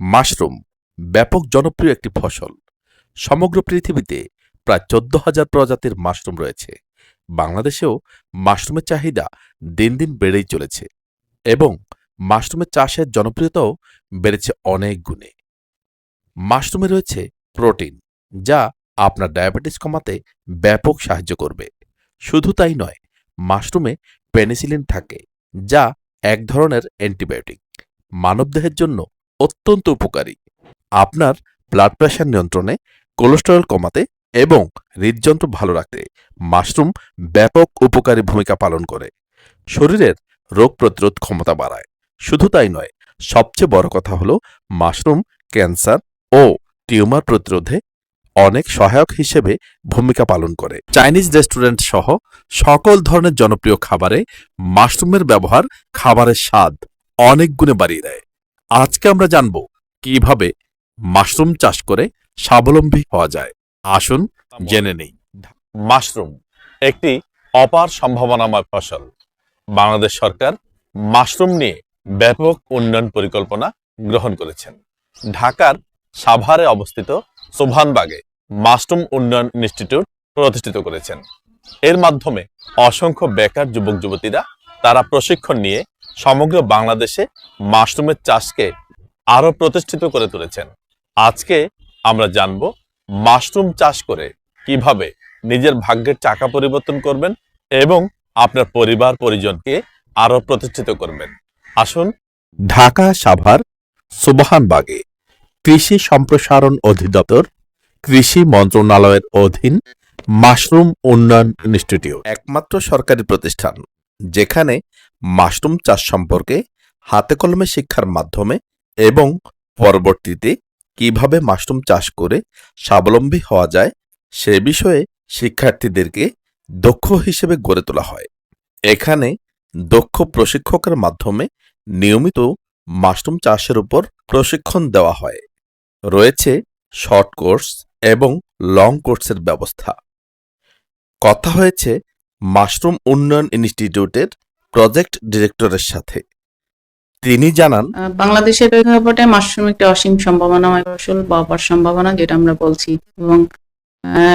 Mushroom, ব্যাপক জনপ্রিয় একটি ফসল। সমগ্র পৃথিবীতে প্রায় চোদ্দ হাজার প্রজাতির মাশরুম রয়েছে। বাংলাদেশেও মাশরুমের চাহিদা দিন দিন বেড়েই চলেছে এবং মাশরুমের চাষের জনপ্রিয়তাও বেড়েছে অনেক গুণে। মাশরুমে রয়েছে প্রোটিন, যা আপনার ডায়াবেটিস কমাতে ব্যাপক সাহায্য করবে। শুধু তাই নয়, মাশরুমে পেনিসিলিন থাকে, যা এক ধরনের অ্যান্টিবায়োটিক। মানবদেহের জন্য অত্যন্ত উপকারী। আপনার ব্লাড প্রেশার নিয়ন্ত্রণে কোলেস্টেরল কমাতে এবং হৃদযন্ত্র ভালো রাখতে মাশরুম ব্যাপক উপকারী ভূমিকা পালন করে। শরীরের রোগ প্রতিরোধ ক্ষমতা বাড়ায়। শুধু তাই নয়, সবচেয়ে বড় কথা হলো মাশরুম ক্যান্সার ও টিউমার প্রতিরোধে অনেক সহায়ক হিসেবে ভূমিকা পালন করে। চাইনিজ রেস্টুরেন্ট সহ সকল ধরনের জনপ্রিয় খাবারে মাশরুমের ব্যবহার খাবারের স্বাদ অনেক গুণে বাড়িয়ে দেয়। আজকে আমরা জানব কীভাবে মাশরুম চাষ করে স্বাবলম্বী হওয়া যায়। আসুন জেনে নেই। মাশরুম একটি অপার সম্ভাবনাময় ফসল। বাংলাদেশ সরকার মাশরুম নিয়ে ব্যাপক উন্নয়ন পরিকল্পনা গ্রহণ করেছেন। ঢাকার সাভারে অবস্থিত সোভানবাগে মাশরুম উন্নয়ন ইনস্টিটিউট প্রতিষ্ঠিত করেছেন। এর মাধ্যমে অসংখ্য বেকার যুবক যুবতীরা তারা প্রশিক্ষণ নিয়ে সমগ্র বাংলাদেশে মাশরুমের চাষকে আরও প্রতিষ্ঠিত করে তুলেছেন। আজকে আমরা জানব মাশরুম চাষ করে কীভাবে নিজের ভাগ্যের চাকা পরিবর্তন করবেন এবং আপনার পরিবার, পরিজনকে আরও প্রতিষ্ঠিত করবেন। আসুন, ঢাকা সাভার সুবহানবাগে কৃষি সম্প্রসারণ অধিদপ্তর, কৃষি মন্ত্রণালয়ের অধীন মাশরুম উন্নয়ন ইনস্টিটিউট। একমাত্র সরকারি প্রতিষ্ঠান, যেখানে মাশরুম চাষ সম্পর্কে হাতে কলমে শিক্ষার মাধ্যমে এবং পরবর্তীতে কীভাবে মাশরুম চাষ করে স্বাবলম্বী হওয়া যায় সে বিষয়ে শিক্ষার্থীদেরকে দক্ষ হিসেবে গড়ে তোলা হয়। এখানে দক্ষ প্রশিক্ষকের মাধ্যমে নিয়মিত মাশরুম চাষের উপর প্রশিক্ষণ দেওয়া হয়। রয়েছে শর্ট কোর্স এবং লং কোর্সের ব্যবস্থা। কথা হয়েছে মাশরুম উন্নয়ন ইনস্টিটিউটের প্রজেক্ট ডিরেক্টরের সাথে। তিনি জানান বাংলাদেশের প্রেক্ষাপটে মাশরুম একটি অসীম সম্ভাবনাময় ফসল বা অপার সম্ভাবনা যেটা আমরা বলছি, এবং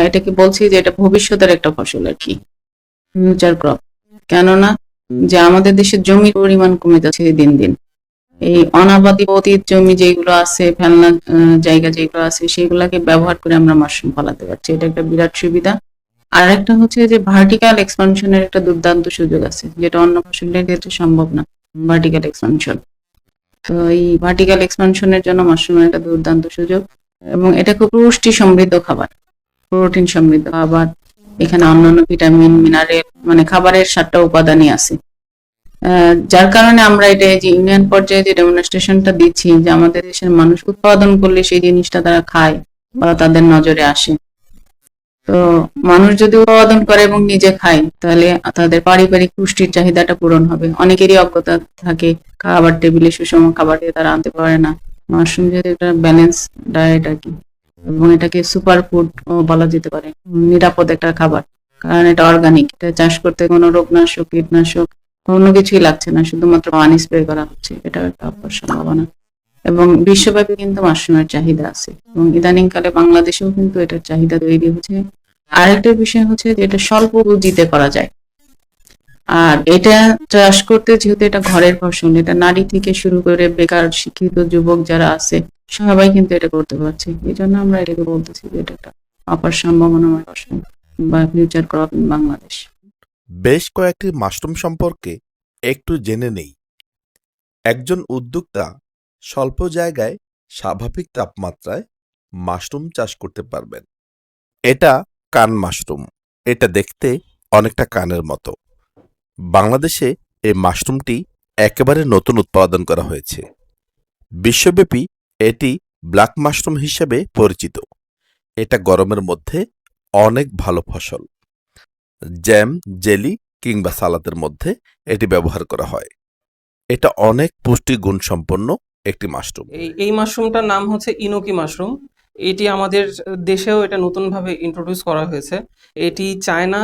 এটাকে বলছি যে এটা ভবিষ্যতের একটা ফসল আর কি ফিউচার ক্রপ কেননা, যে আমাদের দেশের জমির পরিমাণ কমে যাচ্ছে দিন দিন। এই অনাবাদি অতীত জমি যেগুলো আছে, ফেলনা জায়গা যেগুলো আছে, সেগুলাকে ব্যবহার করে আমরা মাশরুম ফলাতে পারছি। এটা একটা বিরাট সুবিধা। আর একটা হচ্ছে যে ভার্টিক্যাল এক্সপানশনের একটা দুর্দান্ত সুযোগ আছে, যেটা অন্য ফসলের ক্ষেত্রে সম্ভব না ভার্টিক্যাল এক্সপানশন তো এই ভার্টিক্যাল এক্সপানশনের জন্য মাশরুমের একটা দুর্দান্ত সুযোগ, এবং এটা খুব পুষ্টি সমৃদ্ধ খাবার প্রোটিন সমৃদ্ধ খাবার, এখানে অন্যান্য ভিটামিন মিনারেল মানে খাবারের সাতটা উপাদানই আছে। যার কারণে আমরা এটা যে ইউনিয়ন পর্যায়ে যে ডেমনস্ট্রেশনটা দিচ্ছি, যে আমাদের দেশের মানুষ উৎপাদন করলে সেই জিনিসটা তারা খায় বা তাদের নজরে আসে। তো মানুষ যদি উৎপাদন করে এবং নিজে খায়, তাহলে তাদের পারিবারিক পুষ্টির চাহিদাটা পূরণ হবে। অনেকেরই অজ্ঞতা থাকে, খাবার টেবিলে সুষম খাবার তারা আনতে পারে না। মাশরুম যেহেতু একটা ব্যালেন্স ডায়েট আর কি। এবং এটাকে সুপার ফুড বলা যেতে পারে। নিরাপদ একটা খাবার। কারণ এটা অর্গানিক এটা চাষ করতে কোনো রোগনাশক, কীটনাশক কোনো কিছুই লাগছে না। শুধুমাত্র পানি স্প্রে করা হচ্ছে। এটা একটা সম্ভাবনা। এবং বিশ্বব্যাপী কিন্তু মাশরুমের চাহিদা আছে। এবং ইদানিং কালে বাংলাদেশেও কিন্তু এটার চাহিদা তৈরি হচ্ছে। আরেকটা বিষয় হচ্ছে যে এটা স্বল্প পুঁজিতে করা যায়। আর এটা চাষ করতে যেহেতু এটা ঘরের ফসল, এটা নারী থেকে শুরু করে বেকার শিক্ষিত যুবক যারা আছে, সবাই কিন্তু এটা করতে পারছে। এই জন্য আমরা এটাকে বলতেছি যে এটা একটা অপার সম্ভাবনাময় ফসল বা ফিউচার ক্রপ ইন বাংলাদেশ। বেশ কয়েকটি মাশরুম সম্পর্কে একটু জেনে নেই। একজন উদ্যোক্তা স্বল্প জায়গায় স্বাভাবিক তাপমাত্রায় মাশরুম চাষ করতে পারবেন। এটা কান মাশরুম। এটা দেখতে অনেকটা কানের মতো। বাংলাদেশে এই মাশরুমটি একেবারে নতুন উৎপাদন করা হয়েছে। বিশ্বব্যাপী এটি ব্ল্যাক মাশরুম হিসেবে পরিচিত। এটা গরমের মধ্যে অনেক ভালো ফসল। জ্যাম, জেলি কিংবা সালাদের মধ্যে এটি ব্যবহার করা হয়। এটা অনেক পুষ্টি গুণ সম্পন্ন একটি মাশরুম। এই মাশরুমটার নাম হচ্ছে ইনোকি মাশরুম। এটি আমাদের দেশেও এটা নতুনভাবে ইন্ট্রোডিউস করা হয়েছে। এটি চায়না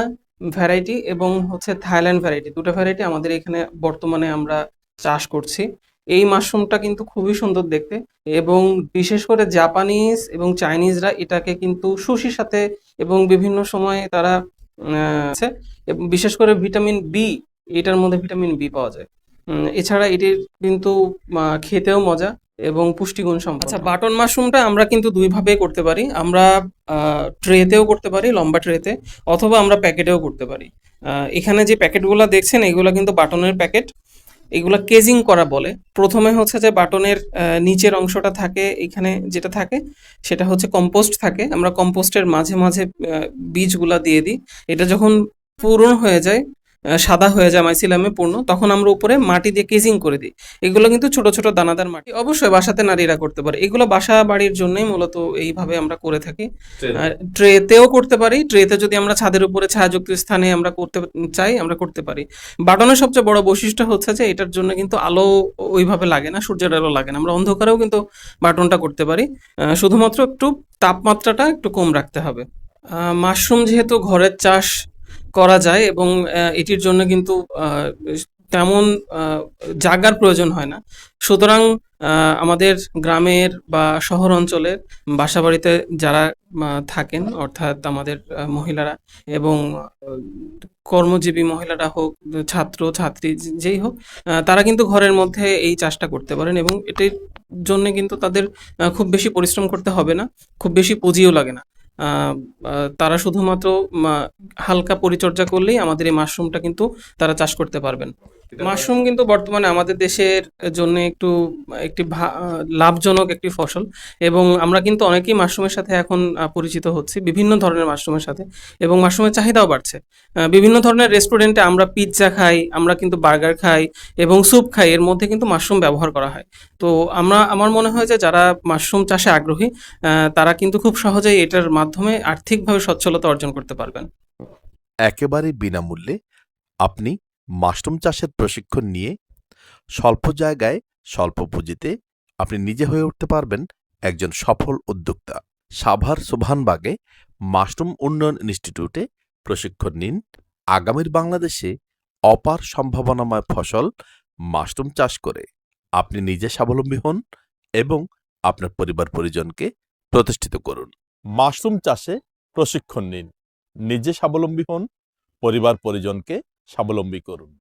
ভ্যারাইটি এবং হচ্ছে থাইল্যান্ড ভ্যারাইটি দুটো ভ্যারাইটি আমাদের এখানে বর্তমানে আমরা চাষ করছি। এই মাশরুমটা কিন্তু খুবই সুন্দর দেখতে এবং বিশেষ করে জাপানিজ এবং চাইনিজরা এটাকে কিন্তু সুশির সাথে এবং বিভিন্ন সময়ে তারা বিশেষ করে ভিটামিন বি এটার মধ্যে ভিটামিন বি পাওয়া যায়। এছাড়া এটির কিন্তু খেতেও মজা এবং পুষ্টিগুণ সম্পন্ন। আচ্ছা বাটন মাশরুমটা আমরা কিন্তু দুই ভাবে করতে পারি। আমরা ট্রেতেও করতে পারি, লম্বা ট্রেতে অথবা আমরা প্যাকেটেও করতে পারি। এখানে যে প্যাকেটগুলো দেখছেন, এগুলো কিন্তু বাটনের প্যাকেট। এগুলা কেজিং করা বলে। প্রথমে হচ্ছে যে বাটনের নিচের অংশটা থাকে, এখানে যেটা থাকে, সেটা হচ্ছে কম্পোস্ট থাকে। আমরা কম্পোস্টের মাঝে মাঝে বীজগুলা দিয়ে দিই। এটা যখন পূরণ হয়ে যায় সাদা হয়ে যায় মাইসিলামে পূর্ণ। তখন আমরা উপরে মাটি দিয়ে কেজিং করে দিই। এগুলো কিন্তু ছোট ছোট দানাদার মাটি। অবশ্যই বাসাতে নারীরা করতে পারে। এগুলো বাসা বাড়ির জন্যই মূলত এইভাবে আমরা করে থাকি। ট্রেতেও করতে পারি। ট্রেতে যদি আমরা ছাদের উপরে ছায়াযুক্ত স্থানে আমরা করতে চাই আমরা করতে পারি। বাটনের সবচেয়ে বড় বৈশিষ্ট্য হচ্ছে যে এটার জন্য কিন্তু আলো ওইভাবে লাগে না সূর্যের আলো লাগে না। আমরা অন্ধকারেও কিন্তু বাটনটা করতে পারি। শুধুমাত্র একটু তাপমাত্রাটা একটু কম রাখতে হবে। আহ, মাশরুম যেহেতু ঘরের চাষ করা যায় এবং এটির জন্য কিন্তু তেমন আহ, জায়গার প্রয়োজন হয় না। সুতরাং আমাদের গ্রামের বা শহর অঞ্চলের বাসা বাড়িতে যারা থাকেন অর্থাৎ আমাদের মহিলারা এবং কর্মজীবী মহিলারা হোক ছাত্র ছাত্রী যেই হোক তারা কিন্তু ঘরের মধ্যে এই চাষটা করতে পারেন এবং এটির জন্য কিন্তু তাদের খুব বেশি পরিশ্রম করতে হবে না খুব বেশি পুঁজিও লাগে না। তারা শুধুমাত্র হালকা পরিচর্যা করলেই আমাদের এই মাশরুমটা কিন্তু তারা চাষ করতে পারবেন। মাশরুম কিন্তু বর্তমানে আমাদের দেশের জন্য একটু একটি ভা- লাভজনক একটি ফসল এবং আমরা কিন্তু অনেকেই মাশরুমের সাথে এখন পরিচিত হচ্ছি বিভিন্ন ধরনের মাশরুমের সাথে এবং মাশরুমের চাহিদাও বাড়ছে। বিভিন্ন ধরনের রেস্টুরেন্টে আমরা পিৎজা খাই আমরা কিন্তু বার্গার খাই এবং স্যুপ খাই এর মধ্যে কিন্তু মাশরুম ব্যবহার করা হয়। তো আমরা আমার মনে হয় যে যারা মাশরুম চাষে আগ্রহী তারা কিন্তু খুব সহজেই এটার মাধ্যমে আর্থিকভাবে সচ্ছলতা অর্জন করতে পারবেন। একেবারে বিনামূল্যে আপনি মাশরুম চাষের প্রশিক্ষণ নিয়ে স্বল্প জায়গায়, স্বল্প পুঁজিতে আপনি নিজে হয়ে উঠতে পারবেন একজন সফল উদ্যোক্তা। সাভার সোভানবাগে মাশরুম উন্নয়ন ইনস্টিটিউটে প্রশিক্ষণ নিন। আগামীর বাংলাদেশে অপার সম্ভাবনাময় ফসল মাশরুম চাষ করে আপনি নিজে স্বাবলম্বী হন এবং আপনার পরিবার পরিজনকে প্রতিষ্ঠিত করুন। মাশরুম চাষে প্রশিক্ষণ নিন। নিজে স্বাবলম্বী হন, পরিবার পরিজনকে স্বাবলম্বী করুন।